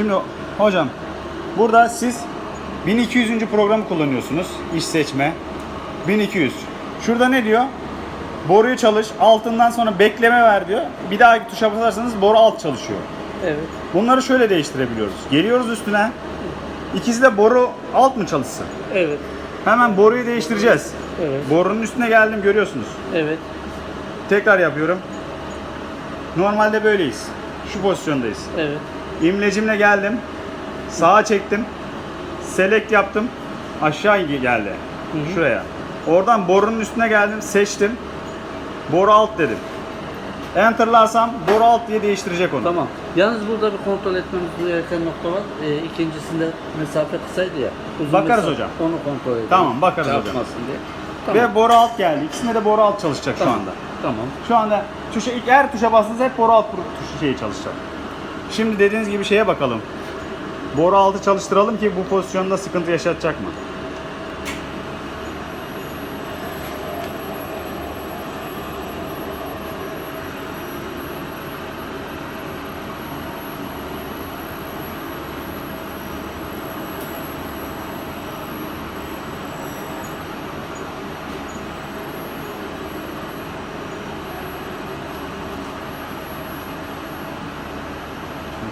Şimdi hocam burada siz 1200. programı kullanıyorsunuz. İş seçme. 1200. Şurada ne diyor? Boruyu çalış. Altından sonra bekleme ver diyor. Bir daha tuşa basarsanız boru alt çalışıyor. Evet. Bunları şöyle değiştirebiliyoruz. Geliyoruz üstüne. İkisi de boru alt mı çalışsın? Evet. Hemen boruyu değiştireceğiz. Evet. Borunun üstüne geldim görüyorsunuz. Evet. Tekrar yapıyorum. Normalde böyleyiz. Şu pozisyondayız. Evet. İmlecimle geldim. Sağa çektim. Select yaptım. Aşağı geldi. hı. Şuraya. Oradan borunun üstüne geldim. Seçtim. Boru alt dedim. Enter'larsam boru alt diye değiştirecek onu. Tamam. Yalnız burada bir kontrol etmemiz gereken nokta var. Ee, ikincisinde mesafe kısaydı ya. Uzun Bakarız mesafe- hocam. Onu kontrol edelim. Tamam, bakarız hocam. Çarpmasın diye. Tamam. Ve boru alt geldi. İkisinde de boru alt çalışacak Tamam. şu anda. Tamam. Şu anda tuşa ilk her tuşa bastığınızda hep boru alt tuşu şeyi çalışacak. Şimdi dediğiniz gibi şeye bakalım. Boru altı çalıştıralım ki bu pozisyonda sıkıntı yaşatacak mı?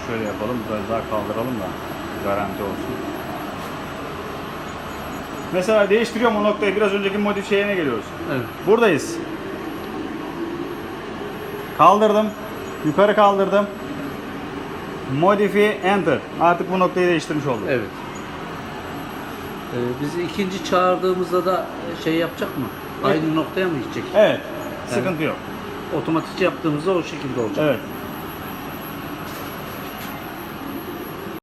Şöyle yapalım, biraz daha kaldıralım da garanti olsun. Mesela değiştiriyorum o noktayı. Biraz önceki modif şeyine geliyoruz. Evet. Buradayız. Kaldırdım. Yukarı kaldırdım. Modifi enter. Artık bu noktayı değiştirmiş olduk. Evet. Ee, bizi ikinci çağırdığımızda da şey yapacak mı? Aynı noktaya mı gidecek? Evet. Sıkıntı yok. Otomatik yaptığımızda o şekilde olacak. Evet.